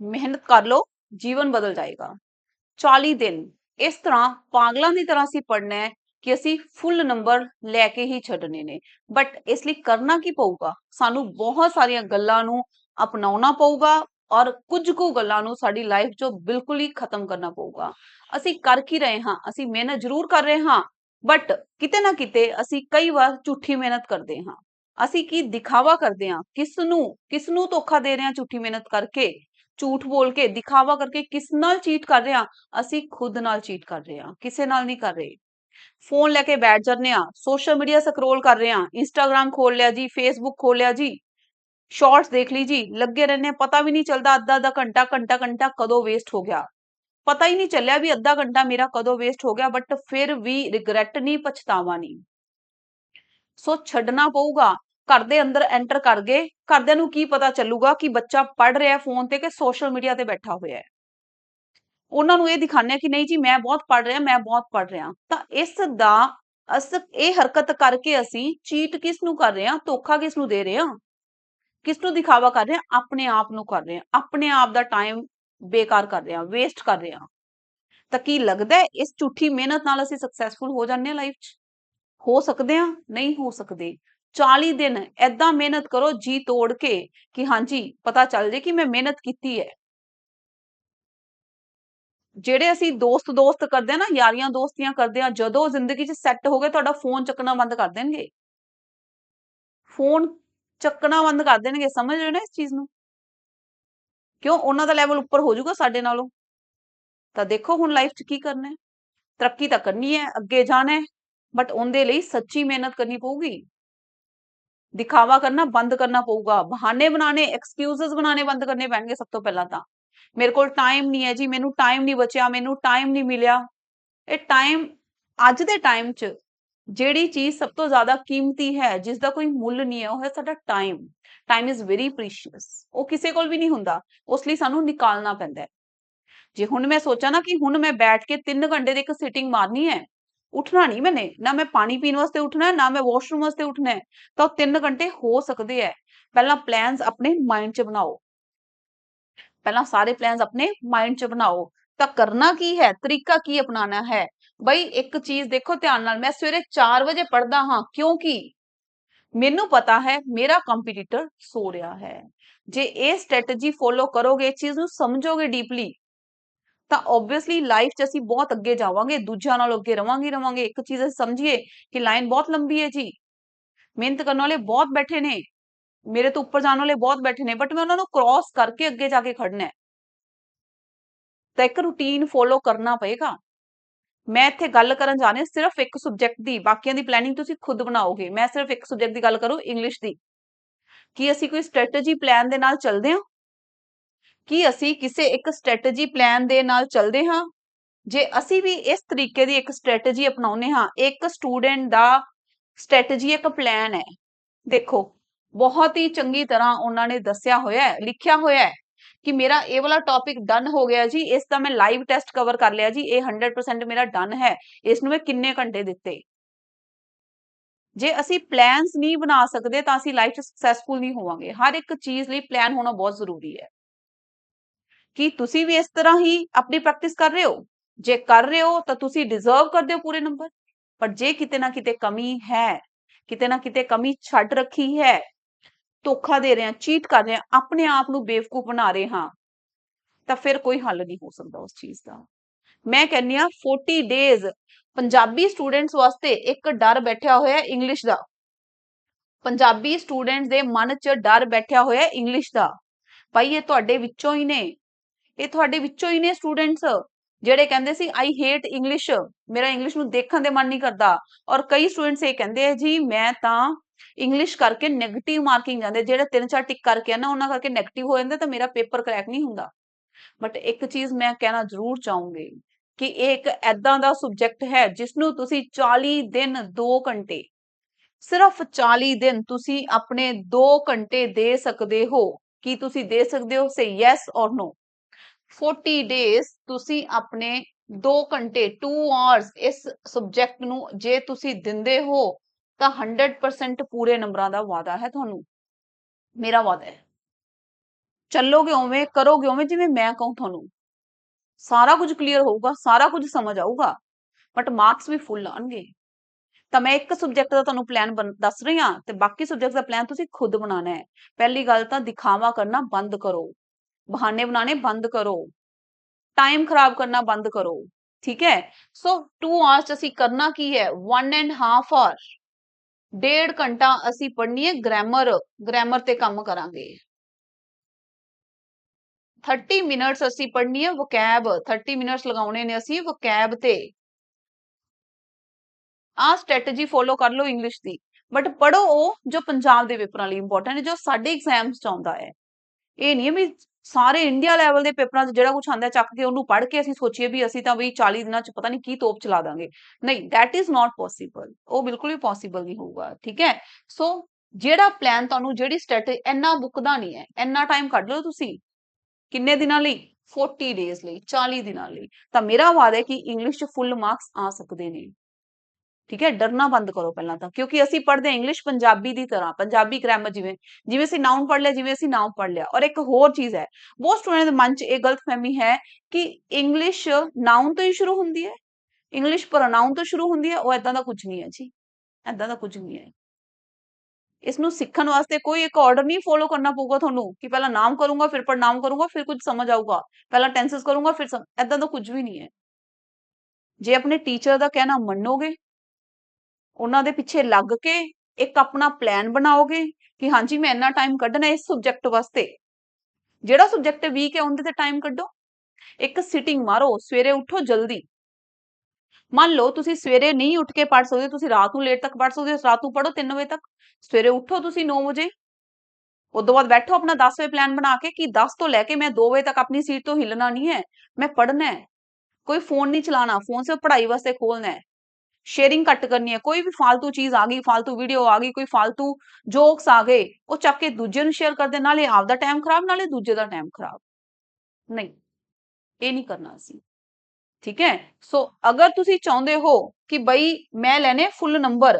ਮਿਹਨਤ ਕਰ ਲਓ, ਜੀਵਨ ਬਦਲ ਜਾਏਗਾ। 40 ਦਿਨ। ਇਸ ਤਰ੍ਹਾਂ ਪਾਗਲਾਂ ਦੀ ਤਰ੍ਹਾਂ ਅਸੀਂ ਪੜਨਾ ਹੈ ਕਿ ਅਸੀਂ ਫੁੱਲ ਨੰਬਰ ਲੈ ਕੇ ਹੀ ਛੱਡਣੇ ਨੇ। ਬਟ ਇਸ ਲਈ ਕਰਨਾ ਕੀ ਪਊਗਾ? ਸਾਨੂੰ ਬਹੁਤ ਸਾਰੀਆਂ ਗੱਲਾਂ ਨੂੰ ਅਪਣਾਉਣਾ ਪਊਗਾ ਔਰ ਕੁਝ ਕੁ ਗੱਲਾਂ ਨੂੰ ਸਾਡੀ ਲਾਈਫ 'ਚੋਂ ਬਿਲਕੁਲ ਹੀ ਖਤਮ ਕਰਨਾ ਪਊਗਾ। ਅਸੀਂ ਕਰ ਕੀ ਰਹੇ ਹਾਂ? ਅਸੀਂ ਮਿਹਨਤ ਜ਼ਰੂਰ ਕਰ ਰਹੇ ਹਾਂ ਬਟ ਕਿਤੇ ਨਾ ਕਿਤੇ ਅਸੀਂ ਕਈ ਵਾਰ ਝੂਠੀ ਮਿਹਨਤ ਕਰਦੇ ਹਾਂ। ਅਸੀਂ ਕੀ ਦਿਖਾਵਾ ਕਰਦੇ ਹਾਂ? ਕਿਸ ਨੂੰ ਕਿਸ ਨੂੰ ਧੋਖਾ ਦੇ ਰਹੇ ਹਾਂ ਝੂਠੀ ਮਿਹਨਤ ਕਰਕੇ? ਝੂਠ ਬੋਲ ਕੇ ਦਿਖਾਵਾ ਕਰਕੇ ਕਿਸ ਨਾਲ ਚੀਟ ਕਰ ਰਹੇ ਹਾਂ ਅਸੀਂ ਖੁਦ ਨਾਲ ਚੀਟ ਕਰ ਰਹੇ ਹਾਂ ਕਿਸੇ ਨਾਲ ਨਹੀਂ ਕਰ ਰਹੇ ਫੋਨ ਲੈ ਕੇ ਬੈਠ ਜਾਂਦੇ ਆ ਸੋਸ਼ਲ ਮੀਡੀਆ ਸਕਰੋਲ ਕਰ ਰਹੇ ਆ ਇੰਸਟਾਗ੍ਰam ਖੋਲ ਲਿਆ ਜੀ ਫੇਸਬੁੱਕ ਖੋਲ ਲਿਆ ਜੀ ਸ਼ਾਰਟਸ ਦੇਖ ਲਈ ਜੀ ਲੱਗੇ ਰਹਿੰਦੇ ਪਤਾ ਵੀ ਨਹੀਂ ਚੱਲਦਾ ਅੱਧਾ ਅੱਧਾ ਘੰਟਾ ਘੰਟਾ ਘੰਟਾ ਕਦੋਂ ਵੇਸਟ ਹੋ ਗਿਆ ਪਤਾ ਹੀ ਨਹੀਂ ਚੱਲਿਆ ਵੀ ਅੱਧਾ ਘੰਟਾ ਮੇਰਾ ਕਦੋਂ ਵੇਸਟ ਹੋ ਗਿਆ ਬਟ ਫਿਰ ਵੀ ਰਿਗਰੈਟ ਨਹੀਂ ਪਛਤਾਵਾ ਨਹੀਂ ਸੋ ਛੱਡਣਾ ਪਊਗਾ ਘਰ ਦੇ ਅੰਦਰ ਐਂਟਰ ਕਰ ਗਏ। ਘਰਦਿਆਂ ਨੂੰ ਕੀ ਪਤਾ ਚੱਲੂਗਾ ਕਿ ਬੱਚਾ ਪੜ ਰਿਹਾ ਫੋਨ ਤੇ ਕਿ ਸੋਸ਼ਲ ਮੀਡੀਆ ਤੇ ਬੈਠਾ ਹੋਇਆ ਹੈ। ਉਹਨਾਂ ਨੂੰ ਇਹ ਦਿਖਾਣੇ ਕਿ ਨਹੀਂ ਜੀ, ਮੈਂ ਬਹੁਤ ਪੜ ਰਿਹਾ, ਮੈਂ ਬਹੁਤ ਪੜ ਰਿਹਾ। ਤਾਂ ਇਸ ਦਾ ਅਸ ਇਹ ਹਰਕਤ ਕਰਕੇ ਅਸੀਂ ਚੀਟ ਕਿਸ ਨੂੰ ਕਰ ਰਹੇ ਹਾਂ, ਧੋਖਾ ਕਿਸ ਨੂੰ ਦੇ ਰਹੇ ਹਾਂ? ਕਿਸ ਨੂੰ ਦਿਖਾਵਾ ਕਰ ਰਹੇ ਹਾਂ? ਆਪਣੇ ਆਪ ਨੂੰ ਕਰ ਰਹੇ ਹਾਂ। ਆਪਣੇ ਆਪ ਦਾ ਟਾਈਮ ਬੇਕਾਰ ਕਰ ਰਹੇ ਹਾਂ ਵੇਸਟ ਕਰ ਰਹੇ ਹਾਂ। ਤਾਂ ਕੀ ਲੱਗਦਾ ਇਸ ਝੂਠੀ ਮਿਹਨਤ ਨਾਲ ਅਸੀਂ ਸਕਸੈਸਫੁਲ ਹੋ ਜਾਂਦੇ ਹਾਂ ਲਾਈਫ 'ਚ? ਹੋ ਸਕਦੇ ਹਾਂ ਨਹੀਂ ਹੋ ਸਕਦੇ। 40 ਦਿਨ ਐਦਾਂ ਮਿਹਨਤ ਕਰੋ ਜੀ ਤੋੜ ਕੇ ਕਿ ਹਾਂਜੀ, ਪਤਾ ਚੱਲ ਜੇ ਕਿ ਮੈਂ ਮਿਹਨਤ ਕੀਤੀ ਹੈ ਜਿਹੜੇ ਅਸੀਂ ਦੋਸਤ ਦੋਸਤ ਕਰਦੇ ਆ ਨਾ, ਯਾਰੀਆਂ ਦੋਸਤੀਆਂ ਕਰਦੇ ਆ, ਜਦੋਂ ਜ਼ਿੰਦਗੀ 'ਚ ਸੈੱਟ ਹੋ ਗਏ ਤੁਹਾਡਾ ਫੋਨ ਚੱਕਣਾ ਬੰਦ ਕਰ ਦੇਣਗੇ। ਫੋਨ ਚੱਕਣਾ ਬੰਦ ਕਰ ਦੇਣਗੇ, ਸਮਝ ਰਹੇ ਹੋ ਨਾ ਇਸ ਚੀਜ਼ ਨੂੰ? ਕਿਉਂ? ਉਹਨਾਂ ਦਾ ਲੈਵਲ ਉੱਪਰ ਹੋ ਜਾਊਗਾ ਸਾਡੇ ਨਾਲੋਂ। ਤਾਂ ਦੇਖੋ ਹੁਣ ਲਾਈਫ 'ਚ ਕੀ ਕਰਨਾ ਹੈ ਤਰੱਕੀ ਤਾਂ ਕਰਨੀ ਹੈ ਅੱਗੇ ਜਾਣਾ ਹੈ ਬਟ ਉਹਦੇ ਲਈ ਸੱਚੀ ਮਿਹਨਤ ਕਰਨੀ ਪਊਗੀ। ਦਿਖਾਵਾ ਕਰਨਾ ਬੰਦ ਕਰਨਾ ਪਊਗਾ। ਬਹਾਨੇ ਬਣਾਣੇ ਐਕਸਕਿਊਜ਼ਸ ਬਣਾਣੇ ਬੰਦ ਕਰਨੇ ਪੈਣਗੇ ਸਭ ਤੋਂ ਪਹਿਲਾਂ ਤਾਂ। ਮੇਰੇ ਕੋਲ ਟਾਈਮ ਨਹੀਂ ਹੈ ਜੀ, ਮੈਨੂੰ ਟਾਈਮ ਨਹੀਂ ਬਚਿਆ, ਮੈਨੂੰ ਟਾਈਮ ਨਹੀਂ ਮਿਲਿਆ। ਇਹ ਟਾਈਮ ਅੱਜ ਦੇ ਟਾਈਮ 'ਚ ਜਿਹੜੀ ਚੀਜ਼ ਸਭ ਤੋਂ ਜ਼ਿਆਦਾ ਕੀਮਤੀ ਹੈ, ਜਿਸ ਦਾ ਕੋਈ ਮੁੱਲ ਨਹੀਂ ਹੈ, ਉਹ ਹੈ ਸਾਡਾ time time is very precious ਉਹ ਕਿਸੇ ਕੋਲ ਵੀ ਨਹੀਂ ਹੁੰਦਾ। ਉਸ ਲਈ ਸਾਨੂੰ ਨਿਕਾਲਣਾ ਪੈਂਦਾ ਹੈ। ਜੇ ਹੁਣ ਮੈਂ ਸੋਚਾਂ ਨਾ ਕਿ ਹੁਣ ਮੈਂ ਬੈਠ ਕੇ 3 ਘੰਟੇ ਦੀ ਇੱਕ ਸਿਟਿੰਗ ਮਾਰਨੀ ਹੈ ਉੱਠਣਾ ਨਹੀਂ ਮੈਨੇ, ਨਾ ਮੈਂ ਪਾਣੀ ਪੀਣ ਵਾਸਤੇ ਉੱਠਣਾ, ਨਾ ਮੈਂ ਵਾਸ਼ਰੂਮ ਵਾਸਤੇ ਉੱਠਣਾ ਹੈ। ਤਾਂ 3 ਘੰਟੇ ਹੋ ਸਕਦੇ ਹੈ। ਪਹਿਲਾਂ ਪਲਾਨਸ ਆਪਣੇ ਮਾਈਂਡ 'ਚ ਬਣਾਓ। ਪਹਿਲਾਂ ਸਾਰੇ ਪਲਾਨਸ ਆਪਣੇ ਮਾਈਂਡ 'ਚ ਬਣਾਓ। ਤਾਂ ਕਰਨਾ ਕੀ ਹੈ? ਤਰੀਕਾ ਕੀ ਅਪਣਾਉਣਾ ਹੈ? ਬਈ ਇੱਕ ਚੀਜ਼ ਦੇਖੋ ਧਿਆਨ ਨਾਲ, ਮੈਂ ਸਵੇਰੇ 4 ਵਜੇ ਪੜਦਾ ਹਾਂ। ਕਿਉਂਕਿ ਮੈਨੂੰ ਪਤਾ ਹੈ, ਮੇਰਾ ਕੰਪੀਟੀਟਰ ਸੋ ਰਿਹਾ ਹੈ। ਜੇ ਇਹ ਸਟ੍ਰੈਟਜੀ ਫੋਲੋ ਕਰੋਗੇ ਚੀਜ਼ ਨੂੰ ਸਮਝੋਗੇ ਡੀਪਲੀ ਤਾਂ ਆਬਵੀਅਸਲੀ ਲਾਈਫ 'ਚ ਅਸੀਂ ਬਹੁਤ ਅੱਗੇ ਜਾਵਾਂਗੇ, ਦੂਜਿਆਂ ਨਾਲੋਂ ਅੱਗੇ ਰਵਾਂਗੇ ਰਵਾਂਗੇ। ਇੱਕ ਚੀਜ਼ ਅਸੀਂ ਸਮਝੀਏ ਕਿ ਲਾਈਨ ਬਹੁਤ ਲੰਬੀ ਹੈ ਜੀ। ਮਿਹਨਤ ਕਰਨ ਵਾਲੇ ਬਹੁਤ ਬੈਠੇ ਨੇ। ਮੇਰੇ ਤੋਂ ਉੱਪਰ ਜਾਣ ਵਾਲੇ ਬਹੁਤ ਬੈਠੇ ਨੇ ਬਟ ਮੈਂ ਉਹਨਾਂ ਨੂੰ ਕ੍ਰਾਸ ਕਰਕੇ ਅੱਗੇ ਜਾ ਕੇ ਖੜਨਾ ਹੈ। ਤਾਂ ਇੱਕ ਰੂਟੀਨ ਫੋਲੋ ਕਰਨਾ ਪਏਗਾ। ਮੈਂ ਇੱਥੇ ਗੱਲ ਕਰਨ ਜਾਣੇ ਸਿਰਫ ਇੱਕ ਸਬਜੈਕਟ ਦੀ, ਬਾਕੀਆਂ ਦੀ ਪਲੈਨਿੰਗ ਤੁਸੀਂ ਖੁਦ ਬਣਾਓਗੇ। ਮੈਂ ਸਿਰਫ ਇੱਕ ਸਬਜੈਕਟ ਦੀ ਗੱਲ ਕਰੂੰ ਇੰਗਲਿਸ਼ ਦੀ। ਕੀ ਅਸੀਂ ਕੋਈ ਸਟ੍ਰੈਟਜੀ ਪਲਾਨ ਦੇ ਨਾਲ ਚੱਲਦੇ ਹਾਂ? ਕੀ ਅਸੀਂ ਕਿਸੇ ਇੱਕ ਸਟ੍ਰੈਟਜੀ ਪਲਾਨ ਦੇ ਨਾਲ ਚੱਲਦੇ ਹਾਂ? ਜੇ ਅਸੀਂ ਵੀ ਇਸ ਤਰੀਕੇ ਦੀ ਇੱਕ ਸਟ੍ਰੈਟਜੀ ਅਪਣਾਉਨੇ ਹਾਂ, ਇੱਕ ਸਟੂਡੈਂਟ ਦਾ ਸਟ੍ਰੈਟਜੀ ਇੱਕ ਪਲਾਨ ਹੈ। ਦੇਖੋ, ਬਹੁਤ ਹੀ ਚੰਗੀ ਤਰ੍ਹਾਂ ਉਹਨਾਂ ਨੇ ਦੱਸਿਆ ਹੋਇਆ ਹੈ, ਲਿਖਿਆ ਹੋਇਆ ਹੈ ਕਿ ਮੇਰਾ ਇਹ ਵਾਲਾ ਟੌਪਿਕ ਡਨ ਹੋ ਗਿਆ ਜੀ, ਇਸ ਦਾ ਮੈਂ ਲਾਈਵ ਟੈਸਟ ਕਵਰ ਕਰ ਲਿਆ ਜੀ, ਇਹ 100% ਮੇਰਾ ਡਨ ਹੈ, ਇਸ ਨੂੰ ਮੈਂ ਕਿੰਨੇ ਘੰਟੇ ਦਿੱਤੇ? ਜੇ ਅਸੀਂ ਪਲਾਨਸ ਨਹੀਂ ਬਣਾ ਸਕਦੇ ਤਾਂ ਅਸੀਂ ਲਾਈਫ 'ਚ ਸਕਸੈਸਫੁਲ ਨਹੀਂ ਹੋਵਾਂਗੇ। ਹਰ ਇੱਕ ਚੀਜ਼ ਲਈ ਪਲਾਨ ਹੋਣਾ ਬਹੁਤ ਜ਼ਰੂਰੀ ਹੈ। ਕੀ ਤੁਸੀਂ ਵੀ ਇਸ ਤਰ੍ਹਾਂ ਹੀ ਆਪਣੀ ਪ੍ਰੈਕਟਿਸ ਕਰ ਰਹੇ ਹੋ? ਜੇ ਕਰ ਰਹੇ ਹੋ, ਤਾਂ ਤੁਸੀਂ ਡਿਜ਼ਰਵ ਕਰਦੇ ਹੋ ਪੂਰੇ ਨੰਬਰ ਪਰ ਜੇ ਕਿਤੇ ਨਾ ਕਿਤੇ ਕਮੀ ਹੈ, ਕਿਤੇ ਨਾ ਕਿਤੇ ਕਮੀ ਛੱਡ ਰੱਖੀ ਹੈ, ਧੋਖਾ ਦੇ ਰਹੇ ਹਾਂ ਚੀਟ ਕਰ ਰਹੇ ਹਾਂ, ਆਪਣੇ ਆਪ ਨੂੰ ਬੇਵਕੂਫ ਬਣਾ ਰਹੇ ਹਾਂ, ਤਾਂ ਫਿਰ ਕੋਈ ਹੱਲ ਨਹੀਂ ਹੋ ਸਕਦਾ ਉਸ ਚੀਜ਼ ਦਾ। ਮੈਂ ਕਹਿੰਨੀ ਆ 40 ਡੇਜ਼ ਪੰਜਾਬੀ ਸਟੂਡੈਂਟਸ ਵਾਸਤੇ ਇੱਕ ਡਰ ਬੈਠਿਆ ਹੋਇਆ ਇੰਗਲਿਸ਼ ਦਾ। ਪੰਜਾਬੀ ਸਟੂਡੈਂਟਸ ਦੇ ਮਨ 'ਚ ਡਰ ਬੈਠਿਆ ਹੋਇਆ ਇੰਗਲਿਸ਼ ਦਾ। ਭਾਈ, ਇਹ ਤੁਹਾਡੇ ਵਿੱਚੋਂ ਹੀ ਨੇ। ਇਹ ਤੁਹਾਡੇ ਵਿੱਚੋਂ ਹੀ ਨੇ ਸਟੂਡੈਂਟਸ ਜਿਹੜੇ ਕਹਿੰਦੇ ਸੀ ਆਈ ਹੇਟ ਇੰਗਲਿਸ਼ ਮੇਰਾ ਇੰਗਲਿਸ਼ ਨੂੰ ਦੇਖਣ ਦੇ ਮਨ ਨਹੀਂ ਕਰਦਾ। ਔਰ ਕਈ ਸਟੂਡੈਂਟਸ ਇਹ ਕਹਿੰਦੇ ਆ, ਜੀ, ਮੈਂ ਤਾਂ ਇੰਗਲਿਸ਼ ਕਰਕੇ 네ਗੇਟਿਵ ਮਾਰਕਿੰਗ ਜਾਂਦੇ। ਜਿਹੜੇ ਤਿੰਨ ਚਾਰ ਟਿਕ ਕਰਕੇ ਆ ਨਾ, ਉਹਨਾਂ ਕਰਕੇ 네ਗੇਟਿਵ ਹੋ ਜਾਂਦੇ ਤਾਂ ਮੇਰਾ ਪੇਪਰ ਕਰੈਕ ਨਹੀਂ ਹੁੰਦਾ। ਬਟ ਇੱਕ ਚੀਜ਼ ਮੈਂ ਕਹਿਣਾ ਜ਼ਰੂਰ ਚਾਹੂੰਗੀ ਕਿ ਇਹ ਇੱਕ ਐਦਾਂ ਦਾ ਸਬਜੈਕਟ ਹੈ ਜਿਸ ਨੂੰ ਤੁਸੀਂ 40 ਦਿਨ 2 ਘੰਟੇ, ਸਿਰਫ 40 ਦਿਨ ਤੁਸੀਂ ਆਪਣੇ 2 ਘੰਟੇ ਦੇ ਸਕਦੇ ਹੋ। ਕੀ ਤੁਸੀਂ ਦੇ ਸਕਦੇ ਹੋ? ਸੇ ਯੈਸ ਔਰ ਨੋ 40 ਡੇਜ਼ ਤੁਸੀਂ ਆਪਣੇ 2 ਘੰਟੇ 2 ਆਵਰਸ ਇਸ ਸਬਜੈਕਟ ਨੂੰ ਜੇ ਤੁਸੀਂ ਦਿੰਦੇ ਹੋ, ਤਾਂ 100% ਪੂਰੇ ਨੰਬਰਾਂ ਦਾ ਵਾਅਦਾ ਹੈ ਤੁਹਾਨੂੰ। ਮੇਰਾ ਵਾਅਦਾ ਹੈ। ਚੱਲੋਗੇ ਉਵੇਂ, ਕਰੋਗੇ ਉਵੇਂ ਜਿਵੇਂ ਮੈਂ ਕਹੂੰ ਤੁਹਾਨੂੰ। ਸਾਰਾ ਕੁਝ ਕਲੀਅਰ ਹੋਊਗਾ, ਸਾਰਾ ਕੁਝ ਸਮਝ ਆਊਗਾ ਬਟ ਮਾਰਕਸ ਵੀ ਫੁੱਲ ਆਣਗੇ ਤਾਂ ਮੈਂ ਇੱਕ ਸਬਜੈਕਟ ਦਾ ਤੁਹਾਨੂੰ ਪਲਾਨ ਦੱਸ ਰਹੀ ਹਾਂ, ਤੇ ਬਾਕੀ ਸਬਜੈਕਟ ਦਾ ਪਲਾਨ ਤੁਸੀਂ ਖੁਦ ਬਣਾਉਣਾ ਹੈ। ਪਹਿਲੀ ਗੱਲ ਤਾਂ ਦਿਖਾਵਾ ਕਰਨਾ ਬੰਦ ਕਰੋ। ਬਹਾਨੇ ਬਣਾਣੇ ਬੰਦ ਕਰੋ। ਟਾਈਮ ਖਰਾਬ ਕਰਨਾ ਬੰਦ ਕਰੋ, ਠੀਕ ਹੈ? ਸੋ 2 ਆਵਰਸ ਅਸੀਂ ਕਰਨਾ ਕੀ ਹੈ? 1 ਐਂਡ ਹਾਫ ਆਵਰ ਡੇਢ ਘੰਟਾ ਅਸੀਂ ਪੜ੍ਹਨੀ ਹੈ ਗ੍ਰਾਮਰ ਗ੍ਰਾਮਰ ਤੇ ਕੰਮ ਕਰਾਂਗੇ। 30 ਮਿੰਟਸ ਅਸੀਂ ਪੜ੍ਹਨੀ ਹੈ ਵੋਕੈਬ 30 ਮਿੰਟਸ ਲਗਾਉਣੇ ਨੇ ਅਸੀਂ ਵੋਕੈਬ ਤੇ। ਆ ਸਟ੍ਰੈਟਜੀ ਫੋਲੋ ਕਰ ਲਓ ਇੰਗਲਿਸ਼ ਦੀ। ਬਟ ਪੜੋ ਉਹ ਜੋ ਪੰਜਾਬ ਦੇ ਪੇਪਰਾਂ ਲਈ ਇੰਪੋਰਟੈਂਟ ਹੈ, ਜੋ ਸਾਡੇ ਐਗਜ਼ਾਮਸ ਚ ਆਉਂਦਾ ਹੈ। ਇਹ ਨਹੀਂ ਵੀ ਸਾਰੇ ਇੰਡੀਆ ਲੈਵਲ ਦੇ ਪੇਪਰਾਂ 'ਚ ਜਿਹੜਾ ਕੁਝ ਆਂਦਾ ਚੱਕ ਕੇ ਉਹਨੂੰ ਪੜ੍ਹ ਕੇ ਅਸੀਂ ਸੋਚੀਏ ਵੀ ਅਸੀਂ ਤਾਂ ਵੀ 40 ਦਿਨਾਂ 'ਚ ਪਤਾ ਨਹੀਂ ਕੀ ਤੋਪ ਚਲਾ ਦਾਂਗੇ। ਨਹੀਂ ਥੈਟ ਇਜ਼ ਨਾਟ ਪੋਸੀਬਲ ਉਹ ਬਿਲਕੁਲ ਵੀ ਪੋਸੀਬਲ ਨਹੀਂ ਹੋਊਗਾ, ਠੀਕ ਹੈ? ਸੋ ਜਿਹੜਾ ਪਲਾਨ ਤੁਹਾਨੂੰ, ਜਿਹੜੀ ਸਟ੍ਰੈਟਜੀ ਇੰਨਾ ਬੁੱਕ ਦਾ ਨਹੀਂ ਹੈ। ਇੰਨਾ ਟਾਈਮ ਕੱਢ ਲਓ ਤੁਸੀਂ। ਕਿੰਨੇ ਦਿਨਾਂ ਲਈ? 40 ਡੇਜ਼ ਲਈ 40 ਦਿਨਾਂ ਲਈ। ਤਾਂ ਮੇਰਾ ਵਾਅਦਾ ਹੈ ਕਿ ਇੰਗਲਿਸ਼ 'ਚ ਫੁੱਲ ਮਾਰਕਸ ਆ ਸਕਦੇ ਨੇ। ਠੀਕ ਹੈ, ਡਰਨਾ ਬੰਦ ਕਰੋ ਪਹਿਲਾਂ ਤਾਂ, ਕਿਉਂਕਿ ਅਸੀਂ ਪੜ੍ਹਦੇ ਇੰਗਲਿਸ਼ ਪੰਜਾਬੀ ਦੀ ਤਰ੍ਹਾਂ, ਪੰਜਾਬੀ ਗ੍ਰਾਮਰ ਜਿਵੇਂ ਜਿਵੇਂ ਅਸੀਂ ਨਾਉਨ ਪੜ੍ਹ ਲਿਆ, ਜਿਵੇਂ ਅਸੀਂ ਨਾਉਨ ਪੜ੍ਹ ਲਿਆ। ਔਰ ਇੱਕ ਹੋਰ ਚੀਜ਼ ਹੈ ਬਹੁਤ ਸਟੂਡੈਂਟ ਦੇ ਮਨ 'ਚ ਇਹ ਗਲਤਫਹਿਮੀ ਹੈ ਕਿ ਇੰਗਲਿਸ਼ ਨਾਉਨ ਤੋਂ ਹੀ ਸ਼ੁਰੂ ਹੁੰਦੀ ਹੈ, ਇੰਗਲਿਸ਼ ਪ੍ਰੋਨਾਉਨ ਤੋਂ ਸ਼ੁਰੂ ਹੁੰਦੀ ਹੈ, ਉਹ ਇਦਾਂ ਦਾ ਕੁਝ ਨਹੀਂ ਹੈ ਜੀ ਇਦਾਂ ਦਾ ਕੁਝ ਨਹੀਂ ਹੈ। ਇਸ ਨੂੰ ਸਿੱਖਣ ਵਾਸਤੇ ਕੋਈ ਇੱਕ ਆਰਡਰ ਨਹੀਂ ਫੋਲੋ ਕਰਨਾ ਪਊਗਾ ਤੁਹਾਨੂੰ, ਕਿ ਪਹਿਲਾਂ ਨਾਮ ਕਰੂੰਗਾ, ਫਿਰ ਪ੍ਰੋਨਾਉਨ ਕਰੂੰਗਾ, ਫਿਰ ਕੁਝ ਸਮਝ ਆਊਗਾ, ਪਹਿਲਾਂ ਟੈਂਸਸ ਕਰੂੰਗਾ, ਫਿਰ ਇਦਾਂ ਦਾ ਕੁਝ ਵੀ ਨਹੀਂ ਹੈ। ਜੇ ਆਪਣੇ ਟੀਚਰ ਦਾ ਕਹਿਣਾ ਮੰਨੋਗੇ ਉਹਨਾਂ ਦੇ ਪਿੱਛੇ ਲੱਗ ਕੇ ਇੱਕ ਆਪਣਾ ਪਲਾਨ ਬਣਾਓਗੇ ਕਿ ਹਾਂਜੀ, ਮੈਂ ਇੰਨਾ ਟਾਈਮ ਕੱਢਣਾ ਇਸ ਸਬਜੈਕਟ ਵਾਸਤੇ। ਜਿਹੜਾ ਸਬਜੈਕਟ ਵੀਕ ਹੈ, ਉਹਦੇ ਤੇ ਟਾਈਮ ਕੱਢੋ। ਇੱਕ ਸਿਟਿੰਗ ਮਾਰੋ, ਸਵੇਰੇ ਉੱਠੋ ਜਲਦੀ। ਮੰਨ ਲਓ ਤੁਸੀਂ ਸਵੇਰੇ ਨਹੀਂ ਉੱਠ ਕੇ ਪੜ ਸਕਦੇ, ਤੁਸੀਂ ਰਾਤ ਨੂੰ ਲੇਟ ਤੱਕ ਪੜ ਸਕਦੇ ਹੋ ਰਾਤ ਨੂੰ ਪੜੋ 3 ਵਜੇ ਤੱਕ। ਸਵੇਰੇ ਉੱਠੋ ਤੁਸੀਂ 9 ਵਜੇ। ਉਸ ਤੋਂ ਬਾਅਦ ਬੈਠੋ ਆਪਣਾ 10 ਵਜੇ ਪਲਾਨ ਬਣਾ ਕੇ ਕਿ 10 ਤੋਂ ਲੈ ਕੇ ਮੈਂ 2 ਵਜੇ ਤੱਕ ਆਪਣੀ ਸੀਟ ਤੋਂ ਹਿੱਲਣਾ ਨਹੀਂ ਹੈ, ਮੈਂ ਪੜਨਾ ਹੈ। ਕੋਈ ਫੋਨ ਨਹੀਂ ਚਲਾਣਾ ਫੋਨ ਸਿਰਫ ਪੜ੍ਹਾਈ ਵਾਸਤੇ ਖੋਲਣਾ ਹੈ। ਸ਼ੇਅਰਿੰਗ कट ਕਰਨੀ ਹੈ। ਕੋਈ ਵੀ ਫालतू ਚੀਜ਼ ਆ ਗਈ ਫालतू ਵੀਡੀਓ ਆ ਗਈ, ਕੋਈ ਫालतू ਜੋਕਸ ਆ ਗਏ, ਉਹ ਚੱਕ ਕੇ ਦੂਜੇ ਨੂੰ ਸ਼ੇਅਰ ਕਰਦੇ, ਨਾਲੇ ਆਪ ਦਾ ਟਾਈਮ ਖਰਾਬ, ਨਾਲੇ ਦੂਜੇ ਦਾ ਟਾਈਮ ਖਰਾਬ। ਨਹੀਂ, ਇਹ ਨਹੀਂ ਕਰਨਾ ਸੀ ਠੀਕ ਹੈ? ਸੋ ਅਗਰ ਤੁਸੀਂ ਚਾਹੁੰਦੇ ਹੋ ਕਿ ਬਈ ਮੈਂ ਲੈਣੇ ਫੁੱਲ ਨੰਬਰ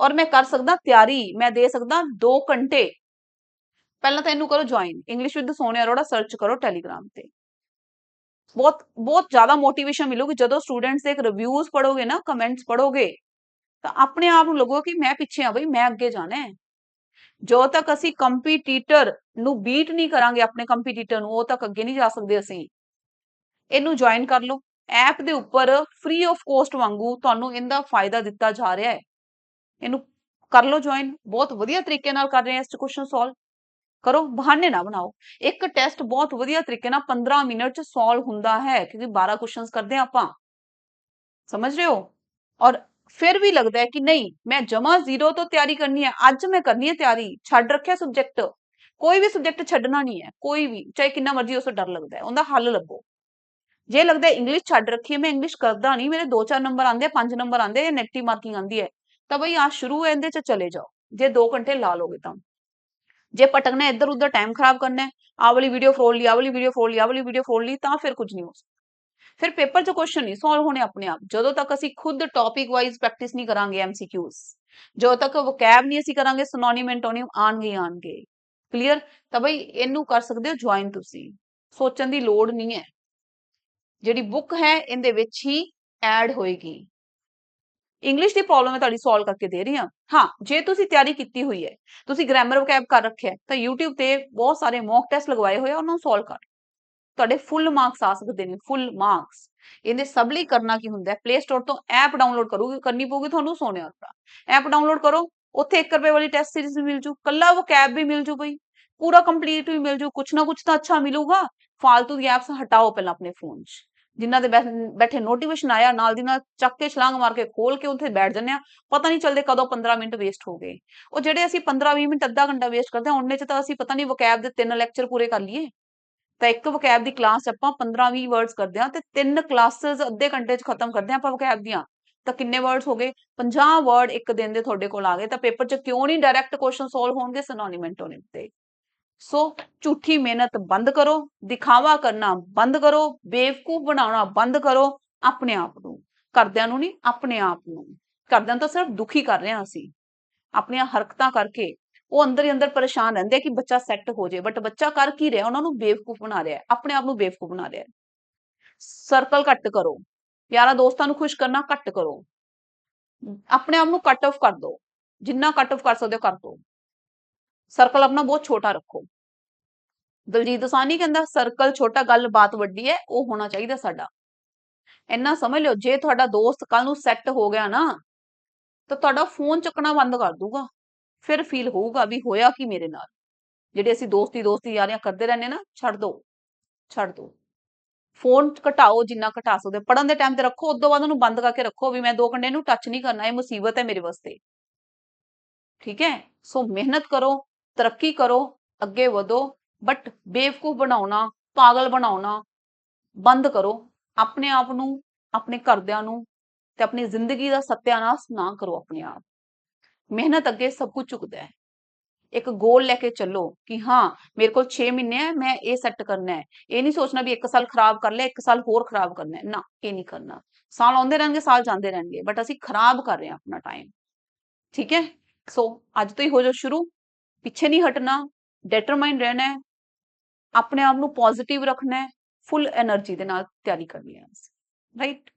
ਔਰ ਮੈਂ ਕਰ ਸਕਦਾ ਤਿਆਰੀ, ਮੈਂ ਦੇ ਸਕਦਾ 2 ਘੰਟੇ, ਪਹਿਲਾਂ ਤਾਂ ਇਹਨੂੰ ਕਰੋ ਜੁਆਇਨ ਇੰਗਲਿਸ਼ ਵਿਦ ਸੋਨੇ ਅਰੋੜਾ ਸਰਚ ਕਰੋ ਟੈਲੀਗ੍ਰਾਮ ਤੇ। ਬਹੁਤ ਬਹੁਤ ਜ਼ਿਆਦਾ ਮੋਟੀਵੇਸ਼ਨ ਮਿਲੂਗੀ। ਜਦੋਂ ਸਟੂਡੈਂਟਸ ਦੇ ਰਿਵਿਊਜ਼ ਪੜੋਗੇ ਨਾ ਕਮੈਂਟਸ ਪੜੋਗੇ ਤਾਂ ਆਪਣੇ ਆਪ ਨੂੰ ਲੱਗੋ ਕਿ ਮੈਂ ਪਿੱਛੇ ਆ ਬਈ, ਮੈਂ ਅੱਗੇ ਜਾਣਾ ਹੈ। ਜੋ ਤੱਕ ਅਸੀਂ ਕੰਪੀਟੀਟਰ ਨੂੰ ਬੀਟ ਨਹੀਂ ਕਰਾਂਗੇ, ਆਪਣੇ ਕੰਪੀਟੀਟਰ ਨੂੰ, ਉਹ ਤੱਕ ਅੱਗੇ ਨਹੀਂ ਜਾ ਸਕਦੇ ਅਸੀਂ। ਇਹਨੂੰ ਜੁਆਇਨ ਕਰ ਲਓ। ਐਪ ਦੇ ਉੱਪਰ ਫ੍ਰੀ ਆਫ ਕੋਸਟ ਵਾਂਗੂ ਤੁਹਾਨੂੰ ਇਹਦਾ ਫਾਇਦਾ ਦਿੱਤਾ ਜਾ ਰਿਹਾ ਹੈ। ਇਹਨੂੰ ਕਰ ਲਓ ਜੁਆਇਨ ਬਹੁਤ ਵਧੀਆ ਤਰੀਕੇ ਨਾਲ ਕਰ ਰਹੇ ਹਾਂ ਇਸ ਕੁਐਸਚਨ ਸੋਲਵ ਕਰੋ, ਬਹਾਨੇ ਨਾ ਬਣਾਓ। ਇੱਕ ਟੈਸਟ ਬਹੁਤ ਵਧੀਆ ਤਰੀਕੇ ਨਾਲ 15 ਮਿੰਟ ਚ ਸੋਲਵ ਹੁੰਦਾ ਹੈ, ਕਿਉਂਕਿ 12 ਕੁਐਸਚਨਸ ਕਰਦੇ ਆ ਆਪਾਂ। ਸਮਝ ਰਹੇ ਹੋ? ਔਰ ਫਿਰ ਵੀ ਲੱਗਦਾ ਹੈ ਕਿ ਨਹੀਂ, ਮੈਂ ਜਮਾ ਜ਼ੀਰੋ ਤੋਂ ਤਿਆਰੀ ਕਰਨੀ ਹੈ, ਅੱਜ ਮੈਂ ਕਰਨੀ ਹੈ ਤਿਆਰੀ, ਛੱਡ ਰੱਖਿਆ ਸਬਜੈਕਟ ਕੋਈ ਵੀ ਸਬਜੈਕਟ ਛੱਡਣਾ ਨਹੀਂ ਹੈ, ਕੋਈ ਵੀ, ਚਾਹੇ ਕਿੰਨਾ ਮਰਜ਼ੀ ਉਸ ਤੋਂ ਡਰ ਲੱਗਦਾ ਹੈ, ਉਹਦਾ ਹੱਲ ਲੱਭੋ। ਜੇ ਲੱਗਦਾ ਇੰਗਲਿਸ਼ ਛੱਡ ਰੱਖੀ ਮੈਂ ਇੰਗਲਿਸ਼ ਕਰਦਾ ਨਹੀਂ, ਮੇਰੇ 2-4 ਨੰਬਰ ਆਉਂਦੇ ਆ 5 ਨੰਬਰ ਆਉਂਦੇ ਆ ਨੈਗੇਟਿਵ ਮਾਰਕਿੰਗ ਆਉਂਦੀ ਹੈ, ਤਾਂ ਬਈ ਆ ਸ਼ੁਰੂ ਹੈ, ਇਹਦੇ ਚ ਚਲੇ ਜਾਓ। ਜੇ 2 ਘੰਟੇ ਲਾ ਲੋਗੇ ਤਾਂ। ਜੇ ਭਟਕਣਾ ਇੱਧਰ ਉੱਧਰ ਟਾਈਮ ਖਰਾਬ ਕਰਨਾ ਆ ਵਾਲੀ ਵੀਡੀਓ ਫੋਲ ਲਈ ਆ ਵਾਲੀ ਵੀਡੀਓ ਫੋਲ ਲਈ ਆ ਵਾਲੀ ਵੀਡੀਓ ਫੋਲ ਲਈ, ਤਾਂ ਫਿਰ ਕੁਝ ਨਹੀਂ ਹੋ ਸਕਦਾ। ਫਿਰ ਪੇਪਰ 'ਚ ਕੁਐਸਚਨ ਨਹੀਂ ਸੋਲਵ ਹੋਣੇ ਆਪਣੇ ਆਪ। ਜਦੋਂ ਤੱਕ ਅਸੀਂ ਖੁਦ ਟੌਪਿਕ ਵਾਈਜ਼ ਪ੍ਰੈਕਟਿਸ ਨਹੀਂ ਕਰਾਂਗੇ ਐਮਸੀਕਿਊਜ਼ ਜਦੋਂ ਤੱਕ ਵੋਕੈਬ ਨਹੀਂ ਅਸੀਂ ਕਰਾਂਗੇ ਸਿਨੋਨਿਮ ਐਂਟੋਨਿਮ ਆਣਗੇ ਆਣਗੇ ਕਲੀਅਰ ਤਾਂ ਬਈ ਇਹਨੂੰ ਕਰ ਸਕਦੇ ਹੋ ਜੁਆਇਨ ਤੁਸੀਂ। ਸੋਚਣ ਦੀ ਲੋੜ ਨਹੀਂ ਹੈ। ਜਿਹੜੀ ਬੁੱਕ ਹੈ, ਇਹਦੇ ਵਿੱਚ ਹੀ ਐਡ ਹੋਏਗੀ। ਇੰਗਲਿਸ਼ ਦੀ ਪ੍ਰੋਬਲਮ ਮੈਂ ਤੁਹਾਡੀ ਸੋਲਵ ਕਰਕੇ ਦੇ ਰਹੀ ਹਾਂ। ਹਾਂ, ਜੇ ਤੁਸੀਂ ਤਿਆਰੀ ਕੀਤੀ ਹੋਈ ਹੈ, ਤੁਸੀਂ ਗ੍ਰਾਮਰ ਵਕੈਬ ਕਰ ਰੱਖਿਆ ਤਾਂ YouTube ਤੇ ਬਹੁਤ ਸਾਰੇ ਮੌਕ ਟੈਸਟ ਲਗਵਾਏ ਹੋਏ ਆ, ਉਹਨਾਂ ਨੂੰ ਸੋਲਵ ਕਰ। ਤੁਹਾਡੇ ਫੁੱਲ ਮਾਰਕਸ ਆ ਸਕਦੇ ਨੇ ਫੁੱਲ ਮਾਰਕਸ ਇਹਦੇ ਸਭ ਲਈ ਕਰਨਾ ਕੀ ਹੁੰਦਾ ਹੈ? ਪਲੇ ਸਟੋਰ ਤੋਂ ਐਪ ਡਾਊਨਲੋਡ ਕਰੋਗੇ ਕਰਨੀ ਪਊਗੀ ਤੁਹਾਨੂੰ ਸੋਨੇ ਵਾਲਾ ਐਪ ਡਾਊਨਲੋਡ ਕਰੋ, ਉੱਥੇ 1 ਰੁਪਏ ਵਾਲੀ ਟੈਸਟ ਸੀਰੀਜ਼ ਵੀ ਮਿਲ ਜੂ ਕੱਲਾ ਵੋਕੈਬ ਵੀ ਮਿਲ ਜੂ ਬਈ ਪੂਰਾ ਕੰਪਲੀਟ ਵੀ ਮਿਲ ਜੂ, ਕੁਛ ਨਾ ਕੁਛ ਤਾਂ ਅੱਛਾ ਮਿਲੂਗਾ। ਫालतू ਦੀ ਐਪਸ ਹਟਾਓ ਪਹਿਲਾਂ ਆਪਣੇ ਫੋਨ 'ਚ ਜਿਨ੍ਹਾਂ ਦੇ ਬੈਠੇ ਨੋਟੀਫਿਕੇਸ਼ਨ ਆਇਆ, ਨਾਲ ਦੀ ਨਾਲ ਚੱਕ ਕੇ ਛਲਾਂਗ ਮਾਰ ਕੇ ਖੋਲ ਕੇ ਉੱਥੇ ਬੈਠ ਜੰਨੇ ਆ ਪਤਾ ਨਹੀਂ ਚੱਲਦੇ ਕਦੋਂ 15 ਮਿੰਟ ਵੇਸਟ ਹੋ ਗਏ। ਉਹ ਜਿਹੜੇ ਅਸੀਂ 15-20 ਮਿੰਟ ਅੱਧਾ ਘੰਟਾ ਵੇਸਟ ਕਰਦੇ ਹਾਂ, ਉਹਨੇ ਚ ਤਾਂ ਅਸੀਂ ਪਤਾ ਨਹੀਂ ਵੋਕੈਬ ਦੇ ਤਿੰਨ ਲੈਕਚਰ ਪੂਰੇ ਕਰ ਲਈਏ। ਤਾਂ ਇੱਕ ਵੋਕੈਬ ਦੀ ਕਲਾਸ ਆਪਾਂ 15-20 ਵਰਡਸ ਕਰਦੇ ਹਾਂ ਤੇ ਤਿੰਨ ਕਲਾਸਸ ਅੱਧੇ ਘੰਟੇ ਚ ਖਤਮ ਕਰਦੇ ਹਾਂ ਆਪਾਂ ਵੋਕੈਬ ਦੀਆਂ। ਤਾਂ ਕਿੰਨੇ ਵਰਡਸ ਹੋ ਗਏ? 50 ਵਰਡ ਇੱਕ ਦਿਨ ਦੇ ਤੁਹਾਡੇ ਕੋਲ ਆ ਗਏ। ਤਾਂ ਪੇਪਰ 'ਚ ਕਿਉਂ ਨਹੀਂ ਡਾਇਰੈਕਟ ਕੁਐਸਚਨ ਸੋਲਵ ਹੋਣਗੇ ਸਿਨੋਨਿਮ ਐਂਟੋਨਿਮ ਤੇ। ਸੋ ਝੂਠੀ ਮਿਹਨਤ ਬੰਦ ਕਰੋ, ਦਿਖਾਵਾ ਕਰਨਾ ਬੰਦ ਕਰੋ, ਬੇਵਕੂਫ ਬਣਾਉਣਾ ਬੰਦ ਕਰੋ ਆਪਣੇ ਆਪ ਨੂੰ ਕਰਦਿਆਂ ਨੂੰ ਨਹੀਂ, ਆਪਣੇ ਆਪ ਨੂੰ। ਕਰਦਿਆਂ ਤਾਂ ਸਿਰਫ ਦੁਖੀ ਕਰ ਰਹੇ ਹਾਂ ਅਸੀਂ। ਆਪਣੀਆਂ ਹਰਕਤਾਂ ਕਰਕੇ ਉਹ ਅੰਦਰ ਹੀ ਅੰਦਰ ਪਰੇਸ਼ਾਨ ਰਹਿੰਦੇ ਕਿ ਬੱਚਾ ਸੈੱਟ ਹੋ ਜਾਏ ਬਟ ਬੱਚਾ ਕਰ ਕੀ ਰਿਹਾ? ਉਹਨਾਂ ਨੂੰ ਬੇਵਕੂਫ ਬਣਾ ਰਿਹਾ, ਆਪਣੇ ਆਪ ਨੂੰ ਬੇਵਕੂਫ ਬਣਾ ਰਿਹਾ। ਸਰਕਲ ਘੱਟ ਕਰੋ ਯਾਰਾਂ ਦੋਸਤਾਂ ਨੂੰ ਖੁਸ਼ ਕਰਨਾ ਘੱਟ ਕਰੋ। ਆਪਣੇ ਆਪ ਨੂੰ ਕੱਟ ਆਫ ਕਰ ਦਿਓ, ਜਿੰਨਾ ਕੱਟ ਆਫ ਕਰ ਸਕਦੇ ਹੋ ਕਰ ਦਿਓ। ਸਰਕਲ ਆਪਣਾ ਬਹੁਤ ਛੋਟਾ ਰੱਖੋ। ਦਲਜੀਤ ਦੋਸਾਂਝ ਕਹਿੰਦਾ ਸਰਕਲ ਛੋਟਾ ਗੱਲ ਬਾਤ ਵੱਡੀ ਹੈ ਉਹ ਹੋਣਾ ਚਾਹੀਦਾ ਸਾਡਾ। ਇੰਨਾ ਸਮਝ ਲਿਓ, ਜੇ ਤੁਹਾਡਾ ਦੋਸਤ ਕੱਲ ਨੂੰ ਸੈੱਟ ਹੋ ਗਿਆ ਨਾ, ਤਾਂ ਤੁਹਾਡਾ ਫੋਨ ਚੱਕਣਾ ਬੰਦ ਕਰ ਦੂਗਾ। ਫਿਰ ਫੀਲ ਹੋਊਗਾ ਵੀ ਹੋਇਆ ਕੀ ਮੇਰੇ ਨਾਲ। ਜਿਹੜੇ ਅਸੀਂ ਦੋਸਤੀ ਦੋਸਤੀ ਯਾਰੀਆਂ ਕਰਦੇ ਰਹਿੰਦੇ ਨਾ, ਛੱਡ ਦੋ ਛੱਡ ਦੋ। ਫੋਨ ਘਟਾਓ ਜਿੰਨਾ ਘਟਾ ਸਕਦੇ ਪੜਨ ਦੇ ਟਾਈਮ ਤੇ ਰੱਖੋ, ਉਦੋਂ ਬਾਅਦ ਉਹਨੂੰ ਬੰਦ ਕਰਕੇ ਰੱਖੋ ਵੀ ਮੈਂ ਦੋ ਘੰਟੇ ਨੂੰ ਟੱਚ ਨਹੀਂ ਕਰਨਾ, ਇਹ ਮੁਸੀਬਤ ਹੈ ਮੇਰੇ ਵਾਸਤੇ। ਠੀਕ ਹੈ ਸੋ ਮਿਹਨਤ ਕਰੋ, ਤਰੱਕੀ ਕਰੋ, ਅੱਗੇ ਵਧੋ। ਬਟ ਬੇਵਕੂਫ ਬਣਾਉਣਾ, ਪਾਗਲ ਬਣਾਉਣਾ, ਬੰਦ ਕਰੋ। ਆਪਣੇ ਆਪ ਨੂੰ, ਆਪਣੇ ਘਰਦਿਆਂ ਨੂੰ ਤੇ ਆਪਣੀ ਜ਼ਿੰਦਗੀ ਦਾ ਸਤਿਆਨਾਸ਼ ਨਾ ਕਰੋ ਆਪਣੇ ਆਪ। ਮਿਹਨਤ ਅੱਗੇ ਸਭ ਕੁਝ ਝੁਕਦਾ ਹੈ। ਇੱਕ ਗੋਲ ਲੈ ਕੇ ਚੱਲੋ ਕਿ ਹਾਂ, ਮੇਰੇ ਕੋਲ 6 ਮਹੀਨੇ ਹੈ, ਮੈਂ ਇਹ ਸੈੱਟ ਕਰਨਾ ਹੈ। ਇਹ ਨਹੀਂ ਸੋਚਣਾ ਵੀ ਇੱਕ ਸਾਲ ਖਰਾਬ ਕਰ ਲਿਆ, ਇੱਕ ਸਾਲ ਹੋਰ ਖਰਾਬ ਕਰਨਾ ਹੈ। ਨਾ, ਇਹ ਨਹੀਂ ਕਰਨਾ। ਸਾਲ ਆਉਂਦੇ ਰਹਿਣਗੇ, ਸਾਲ ਜਾਂਦੇ ਰਹਿਣਗੇ ਬਟ ਅਸੀਂ ਖਰਾਬ ਕਰ ਰਹੇ ਹਾਂ ਆਪਣਾ ਟਾਈਮ ਠੀਕ ਹੈ? ਸੋ ਅੱਜ ਤੋਂ ਹੀ ਹੋ ਜਾਓ ਸ਼ੁਰੂ। ਪਿੱਛੇ ਨਹੀਂ ਹਟਣਾ। ਡਿਟਰਮਾਈਨ ਰਹਿਣਾ ਹੈ। ਆਪਣੇ ਆਪ ਨੂੰ ਪੋਜ਼ਿਟਿਵ ਰੱਖਣਾ ਹੈ ਫੁੱਲ એનર્ਜੀ ਦੇ ਨਾਲ ਤਿਆਰੀ ਕਰਨੀ ਹੈ। ਰਾਈਟ